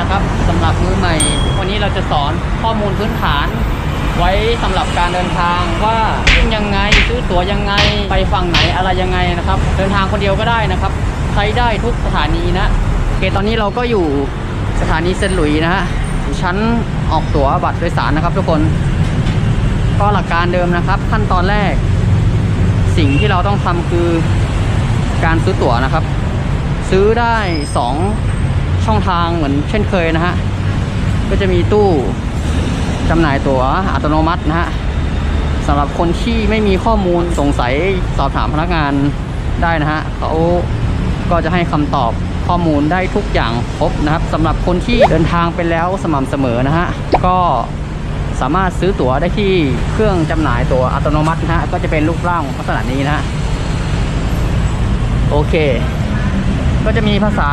นะครับสำหรับมือใหม่ วันนี้เราจะสอนข้อมูลพื้นฐาน ไว้สำหรับการเดินทางว่าขึ้นยังไงซื้อตั๋วยังไงไปฝั่งไหนอะไรยังไงนะครับ เดินทางคนเดียวก็ได้นะครับ ใช้ได้ทุกสถานีนะโอเคตอนนี้เราก็อยู่สถานีเซนหลุยนะฮะชั้นออกตั๋วบัตรโดยสารนะครับ ทุกคนก็หลักการเดิมนะครับ ขั้นตอนแรก สิ่งที่เราต้องทำคือการซื้อตั๋วนะครับ ซื้อได้ 2 ช่องทางเหมือนเช่นเคยนะฮะ ก็จะมีตู้จำหน่ายตั๋วอัตโนมัตินะฮะสำหรับคนที่ไม่มีข้อมูลสงสัยสอบถามพนักงานได้นะฮะเขาก็จะให้คำตอบข้อมูลได้ทุกอย่างครบนะครับสำหรับคนที่เดินทางไปแล้วสม่ำเสมอนะฮะก็สามารถซื้อตั๋วได้ที่เครื่องจำหน่ายตั๋วอัตโนมัตินะฮะก็จะเป็นรูปร่างลักษณะนี้นะฮะโอเค ก็จะมีภาษา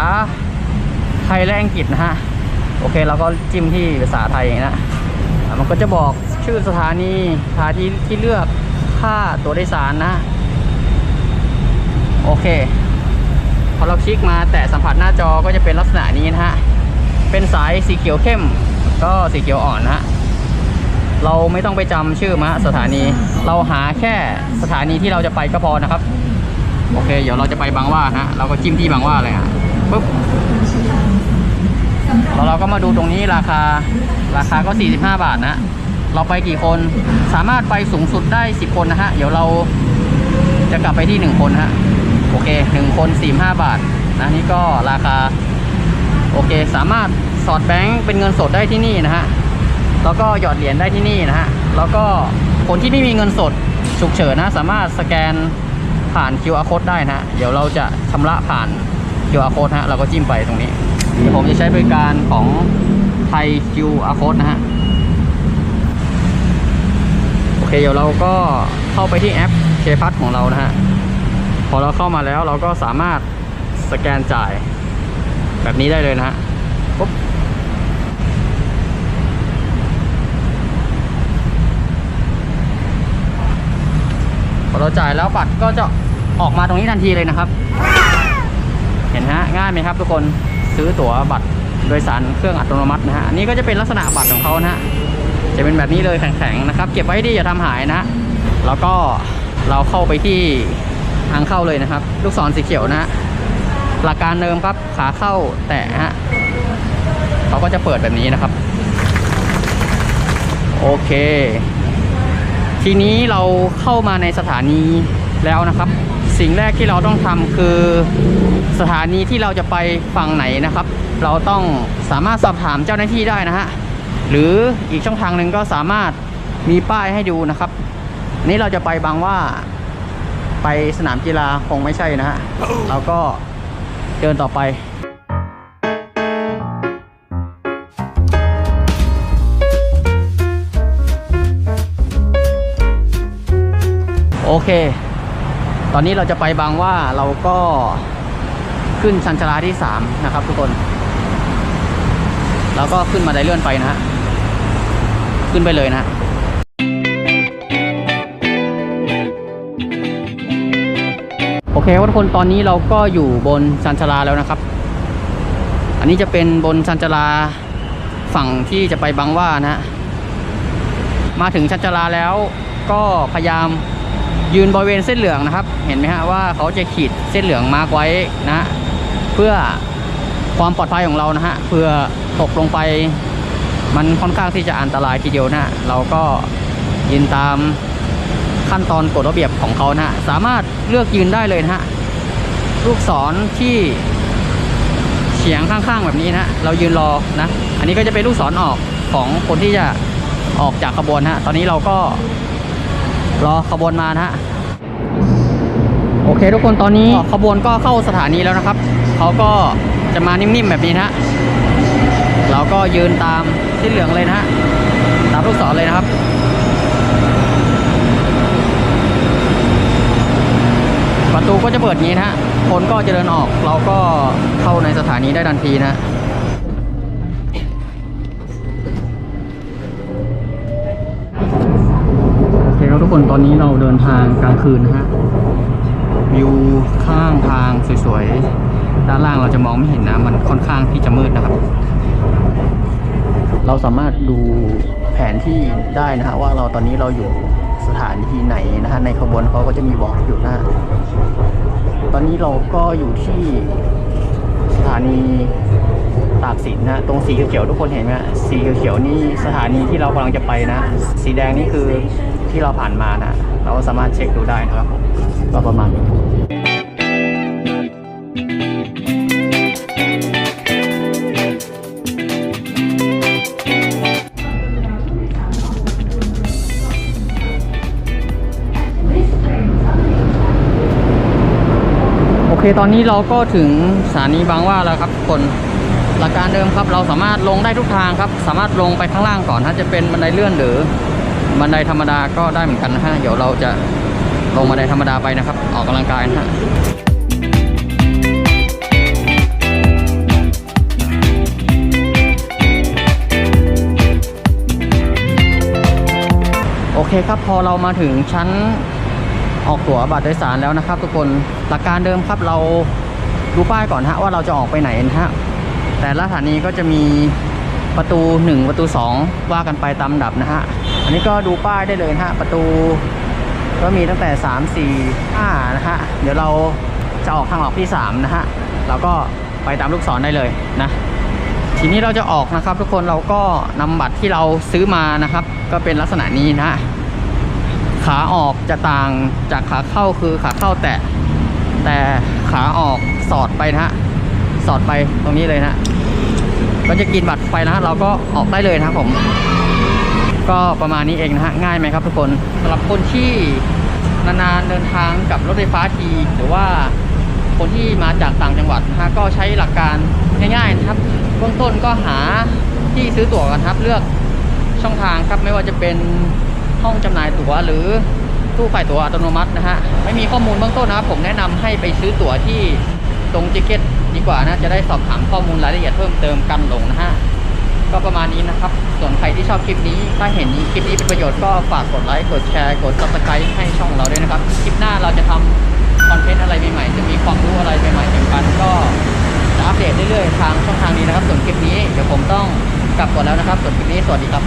ไทยและอังกฤษนะฮะ โอเคเราก็จิ้มที่ภาษาไทยนะ มันก็จะบอกชื่อสถานีสถานีที่เลือกค่าตัวโดยสารนะ โอเค พอเราคลิกมาแตะสัมผัสหน้าจอก็จะเป็นลักษณะนี้นะฮะ เป็นสายสีเขียวเข้ม ก็สีเขียวอ่อนนะฮะเราไม่ต้องไปจำชื่อมาสถานี เราหาแค่สถานีที่เราจะไปก็พอนะครับ โอเค เดี๋ยวเราจะไปบางว่าฮะ เราก็จิ้มที่บางว่าเลยฮะปุ๊บ เราก็มาดูตรงนี้ราคาราคาก็ 45 บาทนะ เราไปกี่คนสามารถไปสูงสุดได้ 10 คนนะฮะ เดี๋ยวเราจะกลับไปที่ 1 คนฮะ โอเค 1 คน 45 บาทนะนี่ก็ราคา โอเค สามารถสอดแบงค์เป็นเงินสดได้ที่นี่นะฮะ แล้วก็หยอดเหรียญได้ที่นี่นะฮะ แล้วก็คนที่ไม่มีเงินสดฉุกเฉินนะ สามารถสแกนผ่าน QR code ได้นะฮะเดี๋ยวเราจะชำระผ่าน QR code ฮะ เราก็จิ้มไปตรงนี้ เดี๋ยวผมจะใช้บริการของไทย QR code นะฮะ โอเค เดี๋ยวเราก็เข้าไปที่แอปเคพัทของเรานะฮะ พอเราเข้ามาแล้วเราก็สามารถสแกนจ่ายแบบนี้ได้เลยนะฮะปุ๊บพอเราจ่ายแล้วบัตรก็จะออกมาตรงนี้ทันทีเลยนะครับ เห็นฮะ ง่ายไหมครับทุกคน ซื้อตั๋วบัตรโดยสารเครื่องอัตโนมัตินะฮะนนี้ก็จะเป็นลักษณะบัตรของเขานะฮะจะเป็นแบบนี้เลยแข็งๆนะครับ เก็บไว้ดีอย่าทำหายนะแล้วก็เราเข้าไปที่ทางเข้าเลยนะครับ ลูกศรสีเขียวนะฮะหลักการเดิมครับขาเข้าแตะฮะเขาก็จะเปิดแบบนี้นะครับ โอเค ทีนี้เราเข้ามาในสถานีแล้วนะครับ สิ่งแรกที่เราต้องทำคือสถานีที่เราจะไปฝั่งไหนนะครับ เราต้องสามารถสอบถามเจ้าหน้าที่ได้นะฮะหรืออีกช่องทางหนึ่งก็สามารถมีป้ายให้ดูนะครับนนี้เราจะไปบางว่าไปสนามกีฬาคงไม่ใช่นะฮะเราก็เดินต่อไปโอเค ตอนนี้เราจะไปบางว่าเราก็ขึ้นชันชลาที่ 3 นะครับทุกคน แล้วก็ขึ้นมาไดเลื่อนไปนะฮะ ขึ้นไปเลยนะฮะโอเคทุกคนตอนนี้เราก็อยู่บนชันชลาแล้วนะครับ อันนี้จะเป็นบนชันชลาฝั่งที่จะไปบางว่านะฮะ มาถึงชันชลาแล้วก็พยายาม ยืนบริเวณเส้นเหลืองนะครับ เห็นไหมฮะว่าเขาจะขีดเส้นเหลืองมาร์กไว้นะเพื่อความปลอดภัยของเรานะฮะเพื่อตกลงไปมันค่อนข้างที่จะอันตรายทีเดียวนะเราก็ยืนตามขั้นตอนกฎระเบียบของเขานะฮะสามารถเลือกยืนได้เลยนะฮะลูกศรที่เฉียงข้างๆแบบนี้นะฮะเรายืนรอนะอันนี้ก็จะเป็นลูกศรออกของคนที่จะออกจากขบวนฮะตอนนี้เราก็รอขบวนมานะฮะ โอเค ทุกคนตอนนี้ขบวนก็เข้าสถานีแล้วนะครับเขาก็จะมานิ่มๆแบบนี้นะเราก็ยืนตามที่เหลืองเลยนะฮะตามลูกศรเลยนะครับประตูก็จะเปิดงี้นะฮะคนก็จะเดินออกเราก็เข้าในสถานีได้ทันทีนะโอเคครับทุกคนตอนนี้เราเดินทางกลางคืนนะฮะ ข้างทางสวยๆ ด้านล่างเราจะมองไม่เห็นนะ มันค่อนข้างที่จะมืดนะครับ เราสามารถดูแผนที่ได้นะฮะว่าเราตอนนี้เราอยู่สถานีที่ไหนนะฮะในขบวนเขาก็จะมีบอกอยู่นะฮะตอนนี้เราก็อยู่ที่สถานีตากสินนะฮะตรงสีเขียวๆทุกคนเห็นไหมฮะสีเขียวๆนี่สถานีที่เรากำลังจะไปนะ สีแดงนี่คือที่เราผ่านมานะ เราสามารถเช็คดูได้นะครับผมก็ประมาณนี้ คตอนนี้เราก็ถึงสถานีบางว่าแล้วครับคนหลักการเดิมครับเราสามารถลงได้ทุกทางครับ สามารถลงไปข้างล่างก่อนถ้าจะเป็นบันไดเลื่อนหรือบันไดธรรมดาก็ได้เหมือนกันนะฮะเดี๋ยวเราจะลงบันไดธรรมดาไปนะครับ ออกกำลังกายนะฮะโอเคครับพอเรามาถึงชั้น ออกตั๋วบัตรโดยสารแล้วนะครับ ทุกคนหลักการเดิมครับเราดูป้ายก่อนฮะว่าเราจะออกไปไหนนะฮะแต่ละสถานีก็จะมีประตู 1 ประตู 2 ว่ากันไปตามดับนะฮะอันนี้ก็ดูป้ายได้เลยนะฮะประตู ก็มีตั้งแต่ 3 4 5นะฮะเดี๋ยวเราจะออกทางออกที่ 3 นะฮะเราก็ไปตามลูกศรได้เลยนะทีนี้เราจะออกนะครับ ทุกคนเราก็นำบัตรที่เราซื้อมานะครับ ก็เป็นลักษณะนี้นะฮะ ขาออกจะต่างจากขาเข้าคือขาเข้าแตะ แต่ขาออกสอดไปนะฮะ สอดไปตรงนี้เลยนะก็จะกินบัตรไปนะฮะเราก็ออกได้เลยนะครับผม ก็ประมาณนี้เองนะฮะ ง่ายไหมครับทุกคนสำหรับคนที่นานๆเดินทางกับรถไฟฟ้าทีหรือว่าคนที่มาจากต่างจังหวัดนะฮะก็ใช้หลักการง่ายๆนะครับเบื้องต้นก็หาที่ซื้อตั๋วกันครับเลือกช่องทางครับไม่ว่าจะเป็น ห้องจำหน่ายตั๋วหรือตู้ขายตั๋วอัตโนมัตินะฮะไม่มีข้อมูลเบื้องต้นนะครับ ผมแนะนำให้ไปซื้อตั๋วที่ตรงจิเก็ตดีกว่านะจะได้สอบถามข้อมูลรายละเอียดเพิ่มเติมกันลงนะฮะก็ประมาณนี้นะครับ ส่วนใครที่ชอบคลิปนี้ ถ้าเห็นคลิปนี้เป็นประโยชน์ก็ฝากกดไลค์ กดแชร์ กด subscribe ให้ช่องเราด้วยนะครับ คลิปหน้าเราจะทำคอนเทนต์อะไรใหม่ๆ จะมีความรู้อะไรใหม่ๆแข่งกันก็จะอัปเดตเรื่อยๆ ทางช่องทางนี้นะครับ ส่วนคลิปนี้เดี๋ยวผมต้องกลับก่อนแล้วนะครับ ส่วนคลิปนี้สวัสดีครับ